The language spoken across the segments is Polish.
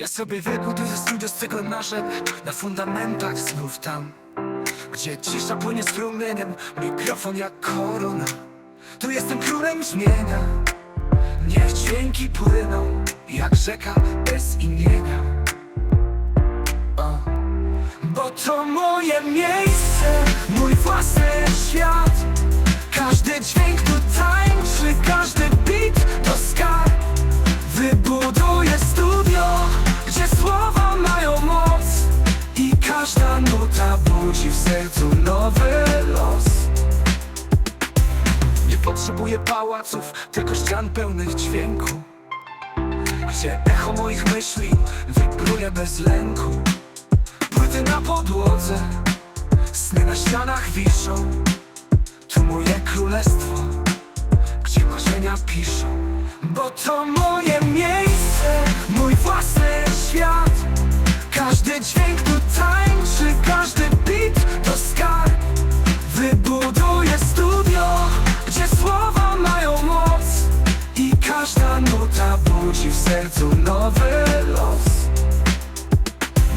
Ja sobie wybuduję studio z cegły nasze Na fundamentach znów tam Gdzie cisza płynie strumieniem Mikrofon jak korona Tu jestem królem brzmienia Niech dźwięki płyną Jak rzeka bez imienia o. Bo to moje miejsce Mój własny świat budzi w sercu nowy los. Nie potrzebuję pałaców, tylko ścian pełnych dźwięku. Gdzie echo moich myśli wibruje bez lęku. Płyty na podłodze, sny na ścianach wiszą. Tu moje królestwo gdzie marzenia piszą. Bo to moje miejsce, mój własny świat. Każdy dźwięk sercu nowy los.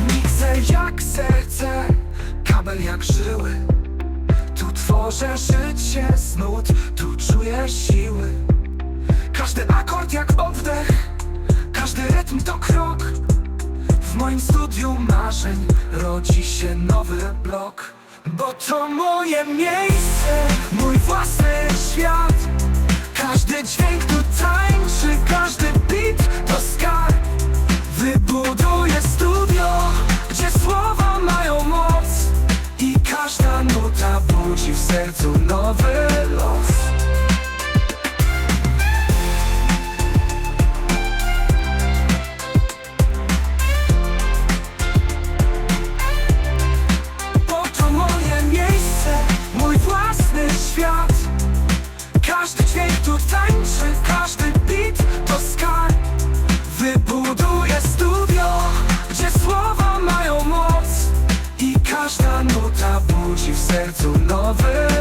Mikser jak serce, kabel jak żyły. Tu tworzę życie z nut, tu czuję siły. Każdy akord jak oddech, każdy rytm to krok. W moim studiu marzeń rodzi się nowy blok. Bo to moje miejsce, mój własny świat. Każdy dźwięk tu każda nuta budzi w sercu nowy los. Bo to moje miejsce, mój własny świat. Każdy dźwięk tu tańczy, sercu nowy